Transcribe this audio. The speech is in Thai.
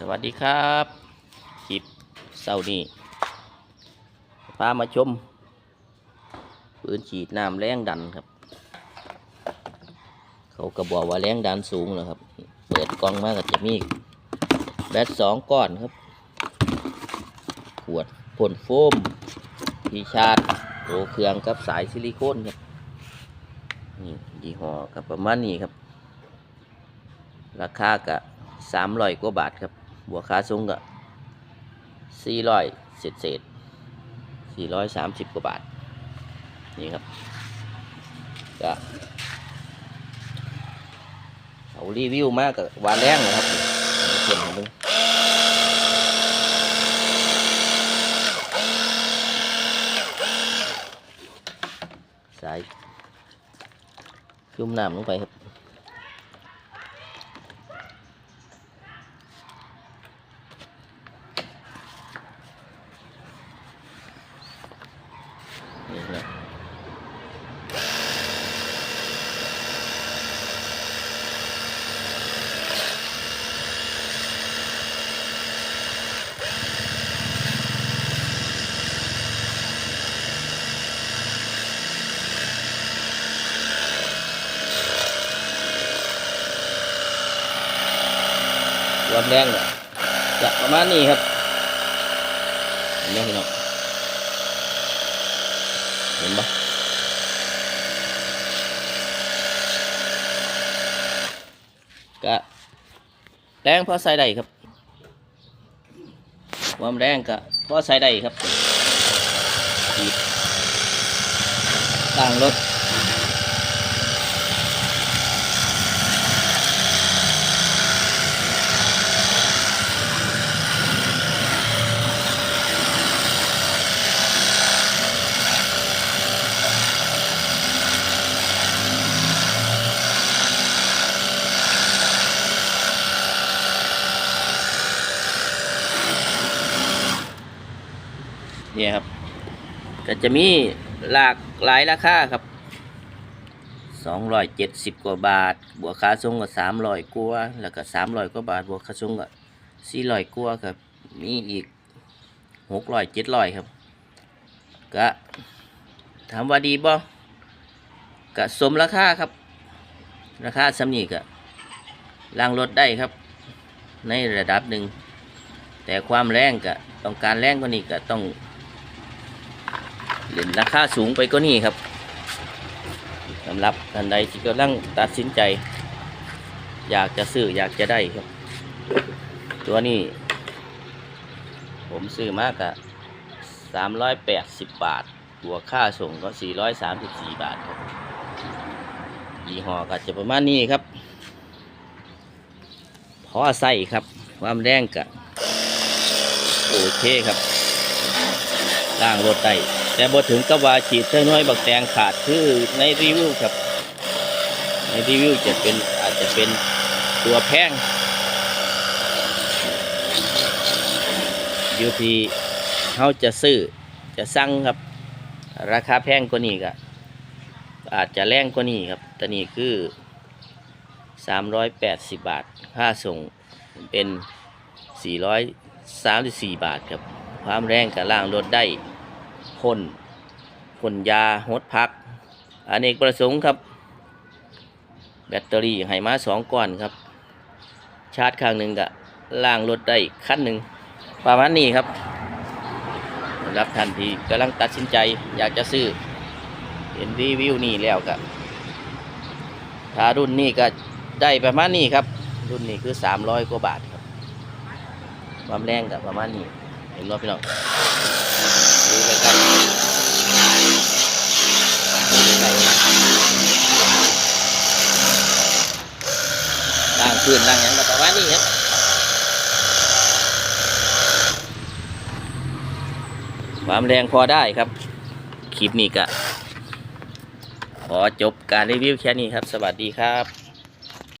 สวัสดีครับคลิปเศร้านี้พามาชมปืนฉีดน้ำแรงดันครับ เขาก็บอกว่าแรงดันสูงนะครับ เปิดกล้องมาก็จะมีแบตสองก้อนครับ ขวดพ่นโฟมทีชาร์จโอเครื่องกับสายซิลิโคนครับนี่ยี่ห้อกับประมาณนี้ครับ ราคาก็สามร้อยกว่าบาทครับ บวกค่าส่งก็สี่ร้อยเศษเศษสี่ร้อยสามสิบกว่าบาท นี่ครับก็เอารีวิวมากกับวานแรงนะครับเอาเปลี่ยนของมึงสายจุ่มน้ำลงไปครับ นี่นะความแรงเนี่ยจะประมาณนี้ครับเห็นไหมพี่น้อง เห็นปะกะแรงพอใส่ได้ครับ ความแรงก็พอใส่ได้ครับต่างรถ เนี่ยครับ ก็จะมีหลากหลายราคาครับสองร้อยเจ็ดสิบกว่าบาท บวกค่าส่งก็สามร้อยกว่าแล้วก็สามร้อยกว่าบาท บวกค่าส่งก็สี่ร้อยกว่าครับ มีอีกหกร้อยเจ็ดร้อยครับ ก็ถามว่าดีบ่ก็สมราคาครับ ราคาสำนีก็ล่างรถได้ครับ ในระดับหนึ่ง แต่ความแรงก็ต้องการแรงกว่านี้ก็ต้อง เล่นราคาสูงไปก็นี่ครับสำหรับท่านใดที่กำลังตัดสินใจ อยากจะซื้ออยากจะได้ครับ ตัวนี้ ผมซื้อมากอะสามร้อยแปดสิบบาทบวกค่าส่งก็สี่ร้อยสามสิบสี่บาทครับยี่ห้อก็จะประมาณนี้ครับพอใส่ครับ ความแรงกะโอเคครับล่างรถได้ แต่บอถึงกับว่าฉีดเท่าน้อยบักแตงขาดคือในรีวิวครับ ในรีวิวจะเป็นอาจจะเป็นตัวแพงอยู่ที่เขาจะซื้อจะสั่งครับ ราคาแพงกว่านี้ก็อาจจะแรงกว่านี้ครับต่นี่คือ 380 บาท ค่าส่งเป็น 434 บาทครับ ความแรงกับล่างรถได้ พ่นพ่นยาหดพักอเนกประสงค์ครับ แบตเตอรี่ให้มาสองก้อนครับ ชาร์จข้างหนึ่งกับล่างรถได้ขั้นหนึ่งประมาณนี้ครับรับท่านทีกำลังตัดสินใจอยากจะซื้อเห็นรีวิวนี่แล้วก็ถ้ารุ่นนี้ก็ได้ประมาณนี้ครับ รุ่นนี้คือ300กว่าบาทครับความแรงกับประมาณนี้ เห็นว่าพี่น้องดูใกล้ๆล่าง พื้นล่างอย่างก็ประมาณนี้ครับความแรงพอได้ครับคลิปนี้ก็ขอจบการรีวิวแค่นี้ครับ สวัสดีครับ